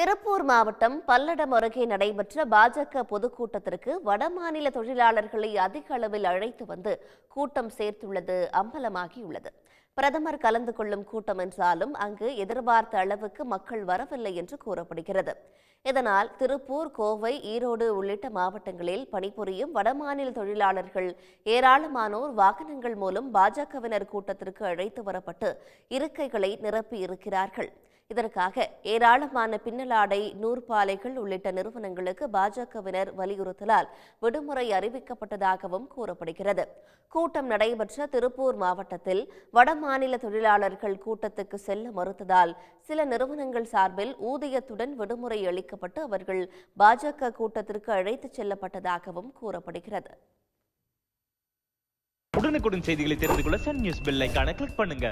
திருப்பூர் மாவட்டம் பல்லடம் அருகே நடைபெற்ற பாஜக பொதுக்கூட்டத்திற்கு வடமாநில தொழிலாளர்களை அதிக அளவில் அழைத்து வந்து கூட்டம் சேர்த்துள்ளது அம்பலமாகியுள்ளது. பிரதமர் கலந்து கொள்ளும் கூட்டம் என்றாலும் அங்கு எதிர்பார்த்த அளவுக்கு மக்கள் வரவில்லை என்று கூறப்படுகிறது. இதனால் திருப்பூர் கோவை ஈரோடு உள்ளிட்ட மாவட்டங்களில் பணிபுரியும் வடமாநில தொழிலாளர்கள் ஏராளமானோர் வாகனங்கள் மூலம் பாஜகவினர் கூட்டத்திற்கு அழைத்து வரப்பட்டு இருக்கைகளை நிரப்பியிருக்கிறார்கள். இதற்காக ஏராளமான பின்னலாடை நூற்பாலைகள் உள்ளிட்ட நிறுவனங்களுக்கு பாஜகவினர் வலியுறுத்தலால் விடுமுறை அறிவிக்கப்பட்டதாகவும் கூறப்படுகிறது. கூட்டம் நடைபெற்ற திருப்பூர் மாவட்டத்தில் வடமாநில தொழிலாளர்கள் கூட்டத்துக்கு செல்ல மறுத்ததால் சில நிறுவனங்கள் சார்பில் ஊதியத்துடன் விடுமுறை அளிக்கப்பட்டு அவர்கள் பாஜக கூட்டத்திற்கு அழைத்துச் செல்லப்பட்டதாகவும் கூறப்படுகிறது. உடனுக்குடன் செய்திகளை தெரிந்து கொள்ள சன் நியூஸ் பெல் கிளிக் பண்ணுங்க.